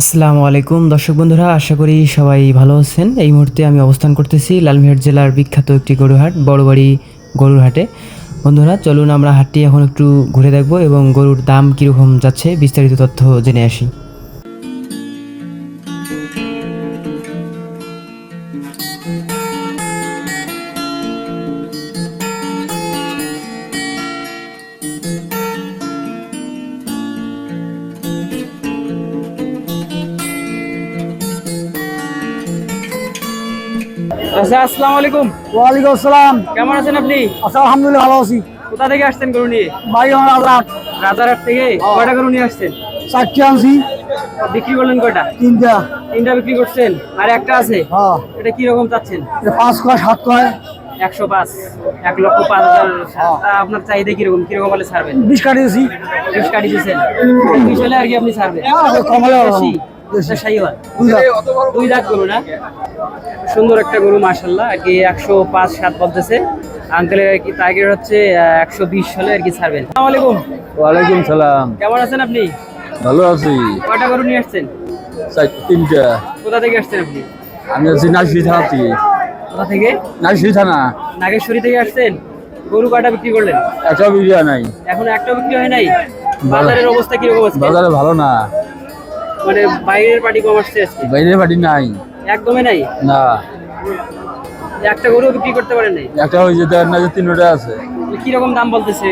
আসসালামু আলাইকুম। দর্শক বন্ধুরা, আশা করি সবাই ভালো আছেন। এই মুহূর্তে আমি অবস্থান করতেছি লালমিহাট জেলার বিখ্যাত একটি গরুহাট, বড়বাড়ি গরুর হাটে বন্ধুরা, চলুন আমরা হাটটি এখন একটু ঘুরে দেখব এবং গরুর দাম কীরকম যাচ্ছে বিস্তারিত তথ্য জেনে আসি। আচ্ছা আসসালামু আলাইকুম। ওয়ালাইকুম আসসালাম। কেমন আছেন আপনি? আচ্ছা আলহামদুলিল্লাহ ভালো আছি। কোথা থেকে আসছেন গরু নিয়ে? বাড়ি আমার আজাদ রাজারহাট থেকে? কয়টা গরু নিয়ে আসছেন? চারটে আনছি। বিক্রি করলেন কয়টা? তিনটা। তিনটা বিক্রি করছেন আর একটা আছে? হ্যাঁ। এটা কি রকম চাচ্ছেন? এটা পাঁচ কয় সাত কয়। একশো পাঁচ এক লক্ষ পাঁচ হাজার। আপনার চাহিদা কীরকম কীরকম হলে ছাড়বেন? বিষ কাটিয়েছি। বিশ কাটি দিচ্ছেন বিশ হলে আর কি আপনি ছাড়বেন? হ্যাঁ, কম হলে দুই দাঁত। গরু না? সুন্দর একটা গরু মার্শাল্লাহ আর কি একশো পাঁচ সাত বলতেছে। আঙ্কেলের আর কি টার্গেট হচ্ছে একশো বিশ হলে আর কি ছাড়বেন। আলাইকুম। ওয়ালাইকুম সালাম। কেমন আছেন আপনি? ভালো আছি। কয়টা গরু নিয়ে আসছেন? তিনটা। কোথা থেকে আসছেন আপনি? আমি আছি নার্সি থানা থেকে কোথা থেকে? নার্সি থানা। নাগেশ্বরী থেকে আসছেন? গরু কয়টা বিক্রি করলেন? একটা বিরিয়া নাই। এখন একটা বিক্রি হয় নাই? বাজারের অবস্থা কীরকম আছে বাজারে ভালো না। মানে বাইরের পার্টি কম আসছে আজকে বাইরে বাড়ি নাই। একদমই নাই? না। একটা গরু বিক্রি করতে পারেন নাই? একটা হয়ে যেতে আর না যে তিনটা আছে। কীরকম দাম বলতেছে?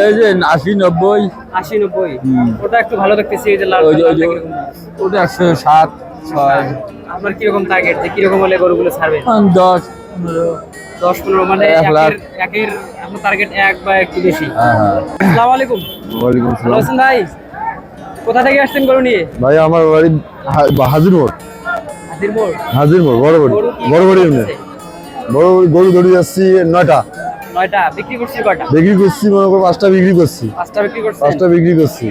এই যে আশি নব্বই। আশি নব্বই। ওটা একটু ভালো দেখতেছি এই যে লাল ওটা একশো সাত ছয়। আপনার কীরকম টার্গেট যে কীরকম হলে গরুগুলো ছাড়বেন আহ, দশ পনেরো। দশ পনেরো মানে। একের আপনার টার্গেট এক বা একটু বেশি। হ্যাঁ হ্যাঁ। আসসালামু আলাইকুম। ওয়ালাইকুম আছেন ভাই? কোথা থেকে আসছেন গরু নিয়ে? ভাই আমার বাড়ি হাজির মোড় হাতির মোড় হাজির বড় গরু বড় বাড়ি দাম এমনি। আছে? বড় গরু ধরে যাচ্ছি নয়টা। নয়টা? বিক্রি করছি কয়টা? বিক্রি করছি মনে করো পাঁচটা বিক্রি করছি। পাঁচটা বিক্রি করছেন পাঁচটা বিক্রি করছি।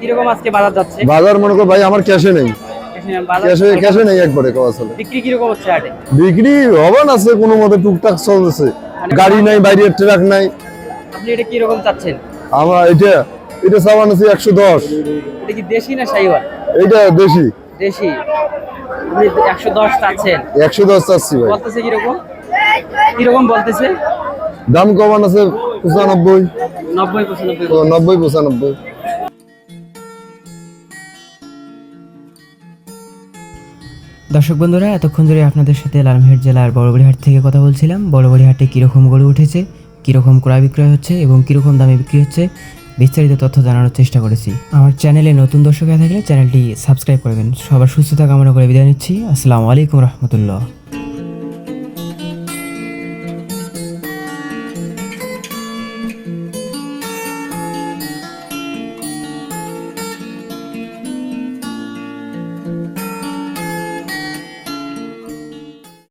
কীরকম আজকে বাজার যাচ্ছে? বাজার মনে করো ভাই আমার ক্যাশে নেই। ক্যাশে ক্যাশে নেই একবারে কওয়া চলে। বিক্রি কীরকম হচ্ছে হাটে? বিক্রি হবে আছে কোনো মতে টুকটাক চলতেছে। গাড়ি নাই বাইরে ট্রাক নাই। আপনি এটা কীরকম চাচ্ছেন? আমার এটা এটা সাবান আছে একশো দশ। এটা কি দেশি না এইটা বেশি দেশি। আপনি একশো দশ চাচ্ছেন। একশো দশ চাচ্ছি ভাই। বলতেছে কীরকম? কীরকম বলতেছে? দাম কমান আছে পঁচানব্বই। নব্বই পঁচানব্বই। নব্বই পঁচানব্বই। দর্শক বন্ধুরা এতক্ষণ ধরে আপনাদের সাথে লালমহেট জেলার বড়বড়িহাট থেকে কথা বলছিলাম। বড়বড়িহাটে কীরকম গড়ে উঠেছে কীরকম ক্রয় বিক্রয় হচ্ছে এবং কীরকম দামে বিক্রি হচ্ছে বিস্তারিত তথ্য জানানোর চেষ্টা করেছি। আমার চ্যানেলে নতুন দর্শক হয়ে থাকলে চ্যানেলটি সাবস্ক্রাইব করবেন। সবার সুস্থতা কামনা করে বিদায় নিচ্ছি। আসসালামু আলাইকুম রহমতুল্লাহ।